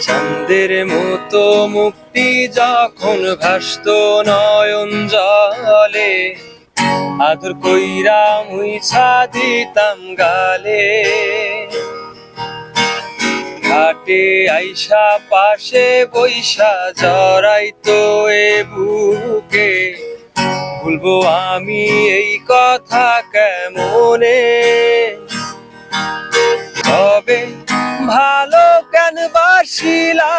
চাঁদের মতো মুক্তি যখন ভাসত নয়ন জলে, আদর কইরা মুইছা দিতাম গালে। ঘাটে আইসা পাশে বৈশা জড়াইতো এ বুকে, ভুলবো আমি এই কথা কেমনে? তবে ভালো বাসিলা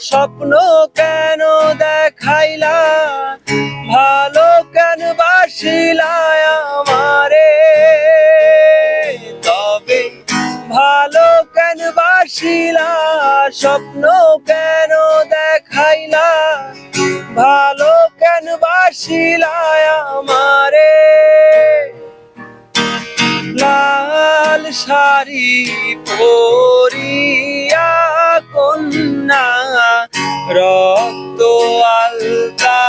স্বপ্ন কেন দেখাইলা? ভালো কেন বাসিলা আমারে? তবে ভালো কেন বাসিলা, স্বপ্ন কেন দেখাইলা? ভালো কেন বাসিলা আমারে? লাল শাড়ি পরিয়া কন্যা রক্ত আলতা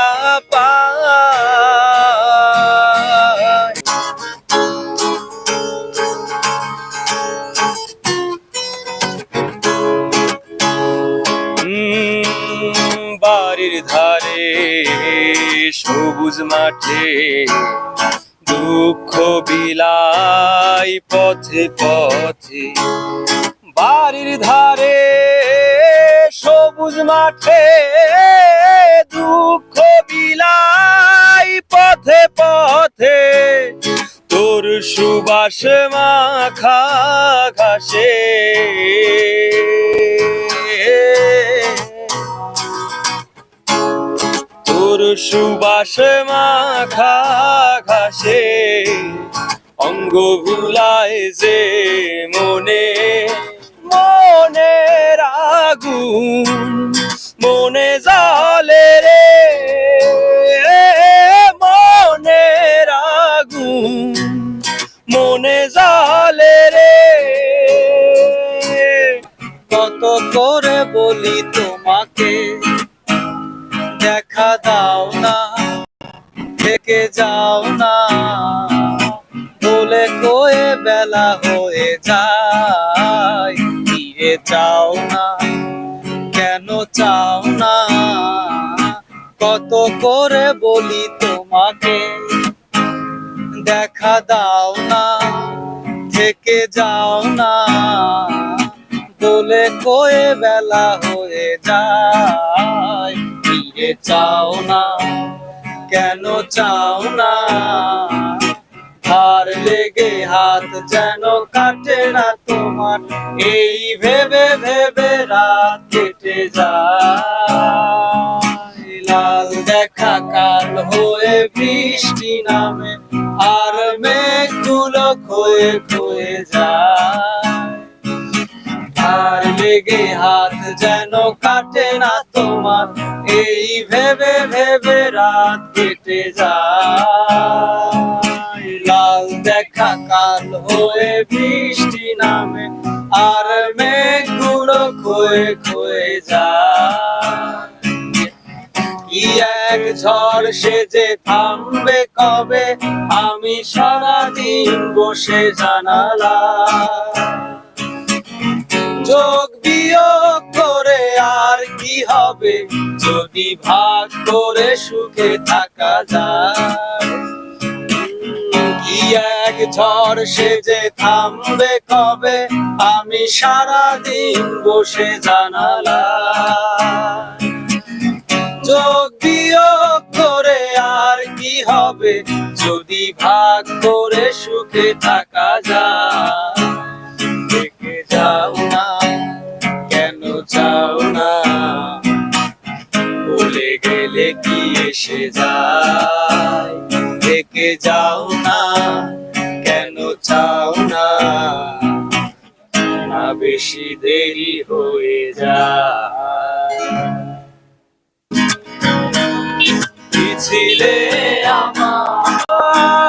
বাড়ির ধারে সবুজ মাঠে দুঃখ বিলাই পথে পথে। বাড়ির ধারে সবুজ মাঠে দুঃখ বিলাই পথে পথে। তোর সুবাস মাখা ঘাসে। তোর সুবাস মাখা ঘাসে। অঙ্গ ভুলায় যে মনে বলি তোমাকে, দেখা দাও না, থেকে যাও না। বলে কয়ে বেলা হয়ে যায় ফিরে চাও না, কেন চাও না? কত করে বলি তোমাকে, দেখা দাও না, থেকে যাও না। বলে কয়ে বেলা হয়ে যায়। ফিরে চাও না, কেন চাও না? ধার লেগে হাত যেন কাটে না তোমার, এই ভেবে ভেবে রাত কেটে যায়। লাল দেখা কাল হয়ে বৃষ্টি নামে, আর মেঘগুলো খয়ে খয়ে যায়। লেগে হাত যেন কাটে না তোমার, এই ভেবে ভেবে রাত কেটে যায়। লাল দেখা কাল হয়ে বৃষ্টি নামে, আর মেঘগুলো খয়ে খয়ে যায়। এক ঝড় সে যে থামবে কবে, আমি সারাদিন বসে জানালা। যোগ বিয়োগ করে আর কি হবে? যদি ভাগ করে সুখে থাকা যায়, কি এক ঝড় সে যে থামবে কবে? আমি সারাদিন বসে জানালা যোগ বিয়োগ করে আর কি হবে? যদি ভাগ করে সুখে থাকা যায় যাও না কেন চাও না? না বেশি দেরি হয়ে যা ছিলে আমার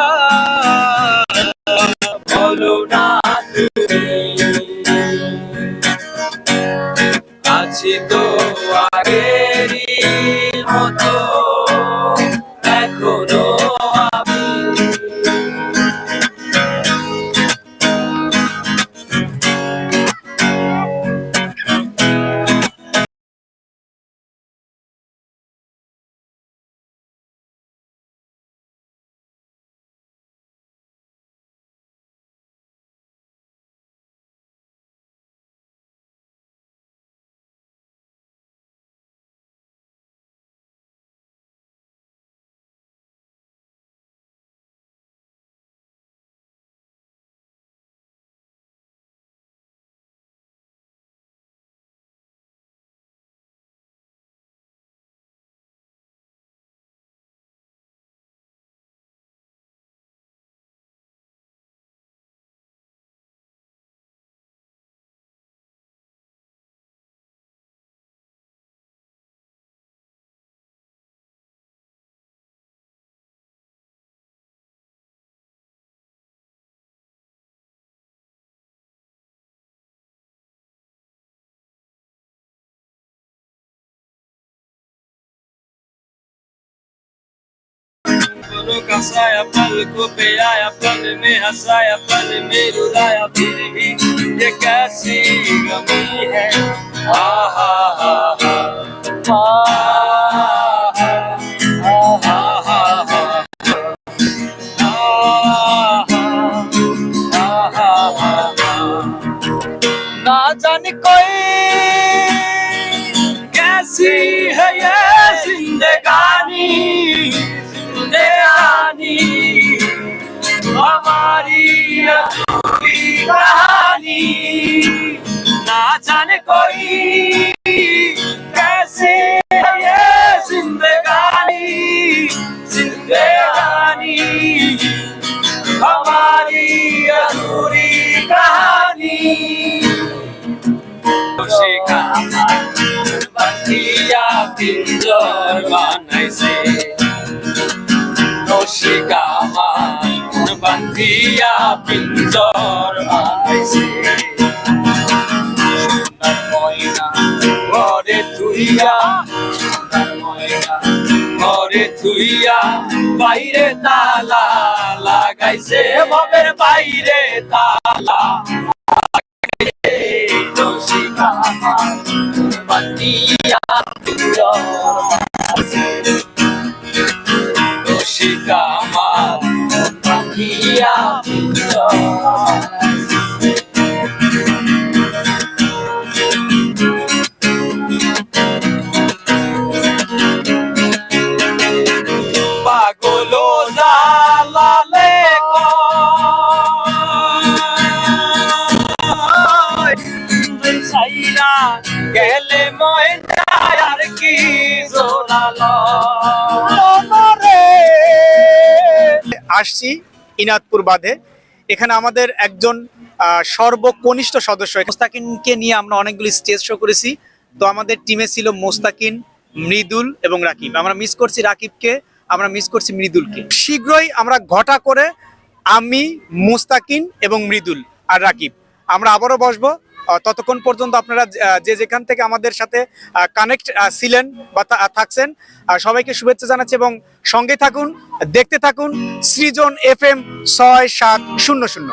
का साया पल को पे आया पल में हंसाया पल में रुलाया, फिर भी ये कैसी गमी हा। ना जाने कोई कैसी कहानी ना जाने कोई कैसी है ये जिंदगानी जिंदगानी हमारी अधूरी कहानी खुशी का बंदिया पिंजर बनाइसे खुशी বাঁধিয়া পিঞ্জর বানাইছে সোনার ময়না ঘরে তুইয়া সোনার ময়না ঘরে তুইয়া বাইরে তালা লাগাইছে ববের বাইরে তালা বানিয়া পিঞ্জর বানাইছে শিকা মার সাইরা গেলে ময়না আর কি জোরালো আসছি ইনাদপুর বাঁধে এখানে আমাদের একজন সর্বকনিষ্ঠ সদস্য। মোস্তাকিনকে নিয়ে আমরা অনেকগুলি স্টেজ শো করেছি। তো আমাদের টিমে ছিল মোস্তাকিন মৃদুল এবং রাকিব। আমরা মিস করছি রাকিবকে, আমরা মিস করছি মৃদুলকে। শীঘ্রই আমরা ঘটা করে আমি মোস্তাকিন এবং মৃদুল আর রাকিব। আমরা আবারও বসবো। ততক্ষণ পর্যন্ত আপনারা যে যেখান থেকে আমাদের সাথে কানেক্ট ছিলেন বা থাকছেন সবাইকে শুভেচ্ছা জানাচ্ছি এবং সঙ্গে থাকুন, দেখতে থাকুন, সৃজন এফ এম ছয় সাত শূন্য শূন্য।